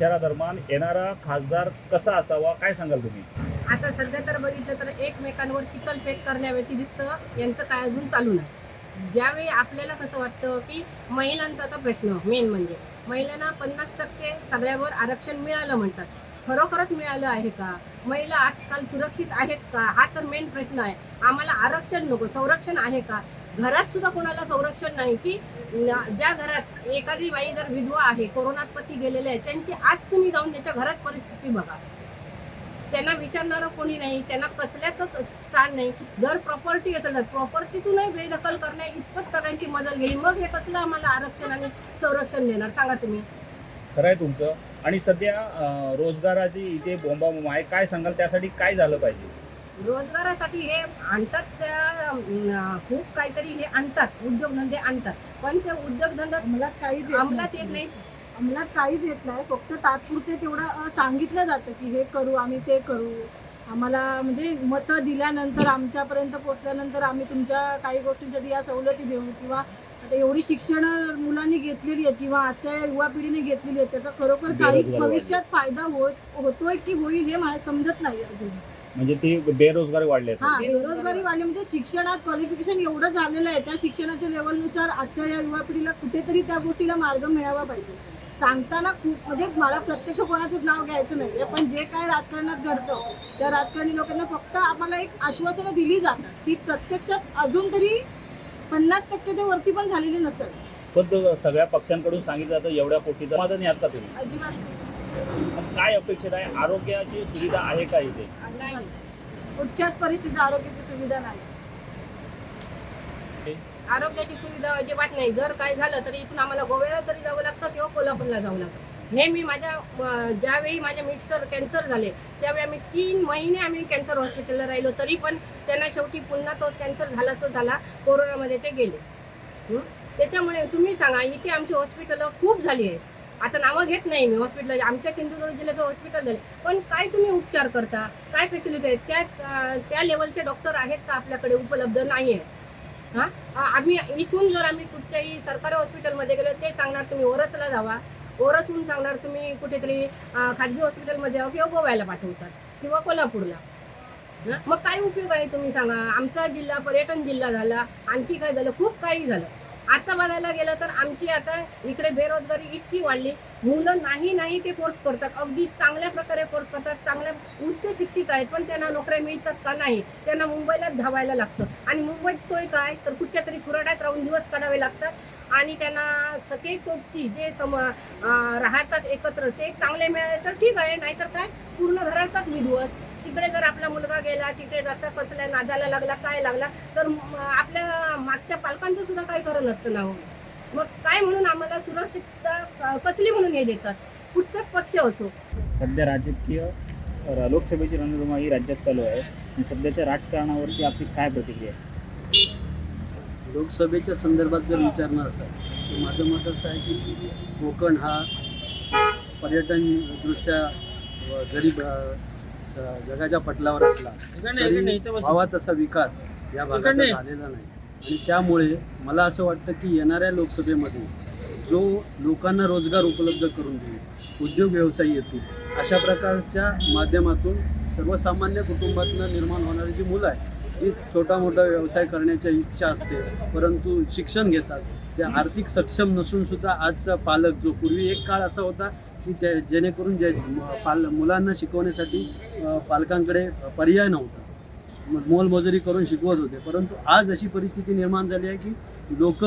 प्रचारादरम्यान येणारा खासदार कसा असावा? काय सांगाल तुम्ही? आता सध्या तर बघितलं तर एकमेकांवर चिखलफेक करण्याव्यतिरिक्त यांचं काय अजून चालू नाही. ज्यावेळी आपल्याला कसं वाटतं की महिलांचा तर प्रश्न मेन म्हणजे महिलांना पन्नास टक्के सगळ्यावर आरक्षण मिळालं म्हणतात. खरोखरच मिळालं आहे का? महिला आजकाल सुरक्षित आहेत का? हा तर मेन प्रश्न आहे. आम्हाला आरक्षण नको संरक्षण आहे का? घरात सुद्धा कोणाला संरक्षण नाही की ज्या घरात एखादी बाई जर विधवा आहे कोरोनात पती गेलेले आहे त्यांची आज तुम्ही जाऊन त्याच्या घरात परिस्थिती बघा. त्यांना विचारणारं कोणी नाही त्यांना कसल्यातच स्थान नाही. जर प्रॉपर्टी असेल तर प्रॉपर्टीतूनही बेदखल करण्या इतपत सगळ्यांची मजल घेईल. मग हे कसलं आम्हाला आरक्षण आणि संरक्षण देणार? सांगा तुम्ही. खरं आहे तुमचं. आणि सध्या रोजगाराची इथे बोंबाबोंब आहे. काय सांगाल? त्यासाठी काय झालं पाहिजे? रोजगारासाठी हे आणतात त्या खूप काहीतरी हे आणतात उद्योगधंदे आणतात. पण ते उद्योगधंदा अंमलात काहीच येत अंमलात नाही. येत नाही. अंमलात काहीच येत नाही. फक्त तात्पुरते तेवढं सांगितलं जातं की हे करू आम्ही ते करू. आम्हाला म्हणजे मतं दिल्यानंतर आमच्यापर्यंत पोचल्यानंतर आम्ही तुमच्या काही गोष्टींसाठी या सवलती देऊ. किंवा आता एवढी शिक्षण मुलांनी घेतलेली आहेत किंवा आजच्या या युवा पिढीने घेतलेली आहेत त्याचा खरोखर काहीच भविष्यात फायदा होत होतोय की होईल हे मला समजत नाही अजून. म्हणजे ती बेरोजगारी वाढली आहे. हा बेरोजगारी बेरोजगारी वाढली म्हणजे शिक्षणात क्वालिफिकेशन एवढं झालेलं आहे त्या शिक्षणाच्या लेवलनुसार आजच्या या युवा पिढीला कुठेतरी त्या गोष्टीला मार्ग मिळावा पाहिजे. सांगताना खूप म्हणजे मला प्रत्यक्ष कोणाचंच नाव घ्यायचं नाही पण जे काय राजकारणात घडतं त्या राजकारणी लोकांना फक्त आम्हाला एक आश्वासनं दिली जातात ती प्रत्यक्षात अजून तरी पन्नास टक्क्याच्या वरती पण झालेली नसेल पण तो सगळ्या पक्षांकडून सांगितलं जातं एवढ्या पोटीचा. समाधानी आहात का तुम्ही? अजिबात काय अपेक्षित आहे? आरोग्याची सुविधा आहे का इथे? नाही. कुठच्याच परिस्थितीत आरोग्याची सुविधा नाही. आरोग्याची सुविधा अजिबात नाही. जर काय झालं तरी इथून आम्हाला गोव्याला तरी जावं लागतं किंवा कोल्हापूरला जावं लागतं. हे मी माझ्या अं, ज्यावेळी माझे मिस्टर कॅन्सर झाले त्यावेळी आम्ही तीन महिने आम्ही कॅन्सर हॉस्पिटलला राहिलो तरी पण त्यांना शेवटी पुन्हा तो कॅन्सर झाला तो झाला कोरोनामध्ये ते गेले. हं? त्याच्यामुळे तुम्ही सांगा इथे आमची हॉस्पिटल खूप झाली आहेत. आता नावं घेत नाही मी हॉस्पिटल आमच्या सिंधुदुर्ग जिल्ह्याचं हॉस्पिटल झाले. पण काय तुम्ही उपचार करता? काय फॅसिलिटी आहेत? त्या त्या लेवलचे डॉक्टर आहेत का आपल्याकडे? उपलब्ध नाही आहेत हां आम्ही इथून जर आम्ही कुठच्याही सरकारी हॉस्पिटलमध्ये गेलो ते सांगणार तुम्ही ओरसला जावा. ओरसहून सांगणार तुम्ही कुठेतरी खाजगी हॉस्पिटलमध्ये जावा किंवा गोव्याला पाठवतात किंवा कोल्हापूरला. मग काय उपयोग आहे तुम्ही सांगा? आमचा जिल्हा पर्यटन जिल्हा झाला आणखी काय झालं? खूप काही झालं. आता बघायला गेलं तर आमची आता इकडे बेरोजगारी इतकी वाढली. मुलं नाही नाही ते कोर्स करतात. अगदी चांगल्या प्रकारे कोर्स करतात. चांगल्या उच्च शिक्षित आहेत पण त्यांना नोकऱ्या मिळतात का नाही? त्यांना मुंबईलाच धावायला लागतं. आणि मुंबईत सोय काय? तर कुठच्या तरी खुराड्यात राहून दिवस काढावे लागतात. आणि त्यांना सगळे सोबती जे सम राहतात एकत्र ते चांगले मिळाले तर ठीक आहे. नाहीतर काय? पूर्ण घराचाच विध्वस. तिकडे जर आपला मुलगा गेला तिकडे जाता कसल्या नादाला लागला काय लागला तर आपल्या मागच्या पालकांचं सुद्धा काही खरं नसतं ना हो. मग काय म्हणून आम्हाला सुरक्षितता कसली म्हणून हे देतात? कुठचाच पक्ष असो. सध्या राजकीय लोकसभेची रणधुमा ही राज्यात चालू आहे. आणि सध्याच्या राजकारणावरती आपली काय प्रतिक्रिया आहे? लोकसभेच्या संदर्भात जर विचारणं असेल तर माझं मत असं आहे की कोकण हा पर्यटनदृष्ट्या जरी जगाच्या पटलावर असला तरी व्हावा तसा विकास या भागाचा झालेला नाही. आणि त्यामुळे मला असं वाटतं की येणाऱ्या लोकसभेमध्ये जो लोकांना रोजगार उपलब्ध करून देईल उद्योग व्यवसाय येतील अशा प्रकारच्या माध्यमातून सर्वसामान्य कुटुंबातनं निर्माण होणारी जी मुलं आहेत जी छोटा मोठा व्यवसाय करण्याची इच्छा असते परंतु शिक्षण घेतात ते आर्थिक सक्षम नसून सुद्धा आजचा पालक जो पूर्वी एक काळ असा होता की ते जेणेकरून जे पाल मुलांना शिकवण्यासाठी पालकांकडे पर्याय नव्हता. मोलमजुरी करून शिकवत होते. परंतु आज अशी परिस्थिती निर्माण झाली आहे की लोक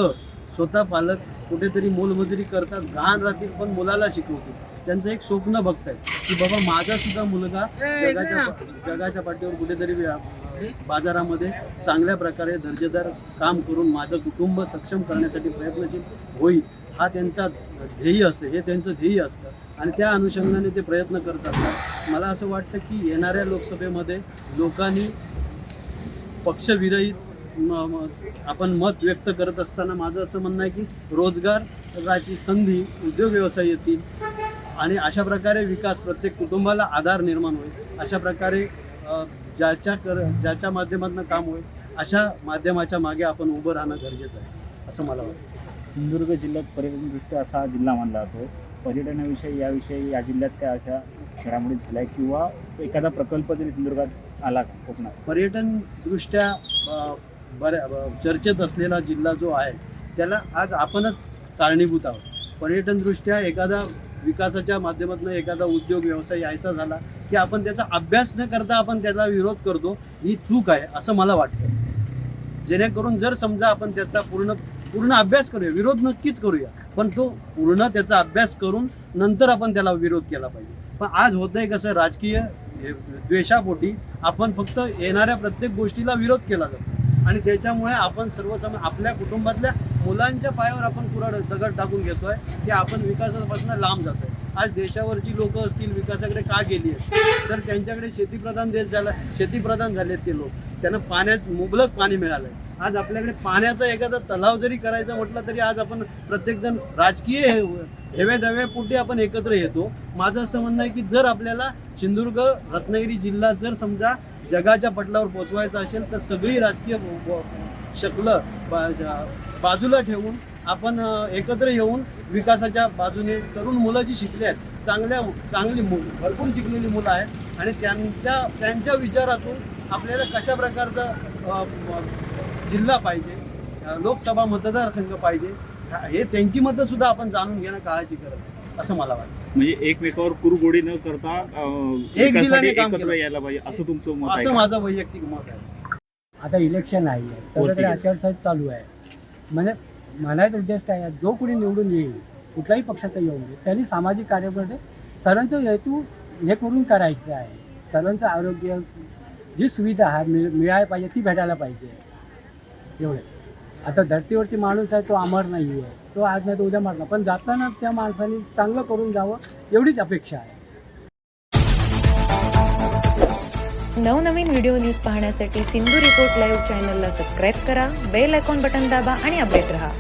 स्वतः पालक कुठेतरी मोलमजुरी करतात घाण राहतील पण मुलाला शिकवतील. त्यांचं एक स्वप्न बघताय की बाबा माझा सुद्धा मुलगा जगाच्या जगाच्या पाठीवर कुठेतरी बाजारामध्ये चांगल्या प्रकारे दर्जेदार काम करून माझं कुटुंब सक्षम करण्यासाठी प्रयत्नशील होईल हा त्यांचा ध्येय असतं. हे त्यांचं ध्येय असतं. आणि त्या अनुषंगाने ते प्रयत्न करत असतात मला असं वाटतं की येणाऱ्या लोकसभेमध्ये लोकांनी पक्षविरहित आपण मत व्यक्त करत असताना माझं असं म्हणणं आहे की रोजगाराची संधी उद्योग व्यवसाय येतील आणि अशा प्रकारे विकास प्रत्येक कुटुंबाला आधार निर्माण होईल. अशा प्रकारे ज्याच्या कर ज्याच्या माध्यमातून काम होईल अशा माध्यमाच्या मागे आपण उभं राहणं गरजेचं आहे असं मला वाटतं. सिंधुदुर्ग जिल्ह्यात पर्यटनदृष्ट्या असा जिल्हा मानला जातो. पर्यटनाविषयी याविषयी या जिल्ह्यात काय अशा घडामोडी झाल्या किंवा एखादा प्रकल्प जरी सिंधुदुर्गात आला कोकणात? पर्यटन दृष्ट्या बऱ्या चर्चेत असलेला जिल्हा जो आहे त्याला आज आपणच कारणीभूत आहोत. पर्यटनदृष्ट्या एखादा विकासाच्या माध्यमातून एखादा उद्योग व्यवसाय यायचा झाला की आपण त्याचा अभ्यास न करता आपण त्याला विरोध करतो ही चूक आहे असं मला वाटतं. जेणेकरून जर समजा आपण त्याचा पूर्ण पूर्ण अभ्यास करूया विरोध नक्कीच करूया पण तो पूर्ण त्याचा अभ्यास करून नंतर आपण त्याला विरोध केला पाहिजे. पण आज होतंय कसं राजकीय हे द्वेषापोटी आपण फक्त येणाऱ्या प्रत्येक गोष्टीला विरोध केला जातो. आणि त्याच्यामुळे आपण सर्वसाम आपल्या कुटुंबातल्या मुलांच्या पायावर आपण कुराड दगड टाकून घेतोय की आपण विकासापासून लांब जातोय. आज देशावरची लोक असतील विकासाकडे का गेली आहेत? तर त्यांच्याकडे शेतीप्रधान देश झाला शेतीप्रधान झालेत ते लोक. त्यांना पाण्यात मुबलक पाणी मिळालं आहे आज आपल्याकडे पाण्याचा एखादा तलाव जरी करायचा म्हटलं तरी आज आपण प्रत्येकजण राजकीय हे- हेवे दवे पुढे आपण एकत्र येतो. माझं असं म्हणणं आहे की जर आपल्याला सिंधुदुर्ग रत्नागिरी जिल्हा जर समजा जगाच्या पटलावर पोचवायचा असेल तर सगळी राजकीय शकलं बाजूला ठेवून आपण एकत्र येऊन विकासाच्या बाजूने तरुण मुलं जी शिकली आहेत चांगल्या चांगली मु भरपूर शिकलेली मुलं आहेत आणि त्यांच्या त्यांच्या विचारातून आपल्याला कशा प्रकारचा जिल्हा पाहिजे लोकसभा मतदारसंघ पाहिजे हे त्यांची मतं सुद्धा आपण जाणून घेणं काळाची गरज आहे असं मला वाटतं. म्हणजे एकमेकावर कुरगोडी न करता एक दिलाने काम एकत्र केलं. यायला पाहिजे असं तुमचं मत आहे असं का? माझं वैयक्तिक मत आहे. आता इलेक्शन आहे सगळीकडे आचारसंहिता चालू आहे. म्हणजे म्हणायचा उद्देश काय आहे? जो कोणी निवडून येईल कुठल्याही पक्षाचा येऊन दे त्यांनी सामाजिक कार्यामध्ये सर्वांचं हेतू हे करून करायचं आहे. सर्वांचं आरोग्य जी सुविधा आहे मिळ मिळायला पाहिजे ती भेटायला पाहिजे. एवढे. आता धर्तीवरती माणूस आहे तो अमर नाही आहे तो आज नाही तो उद्या मारणार. पण जाताना त्या माणसाने चांगलं करून जावं एवढीच अपेक्षा आहे. नवनवीन व्हिडिओ न्यूज पाहण्यासाठी सिंधू रिपोर्ट लाईव्ह चॅनलला सबस्क्राईब करा बेल आयकॉन बटन दाबा आणि अपडेट रहा.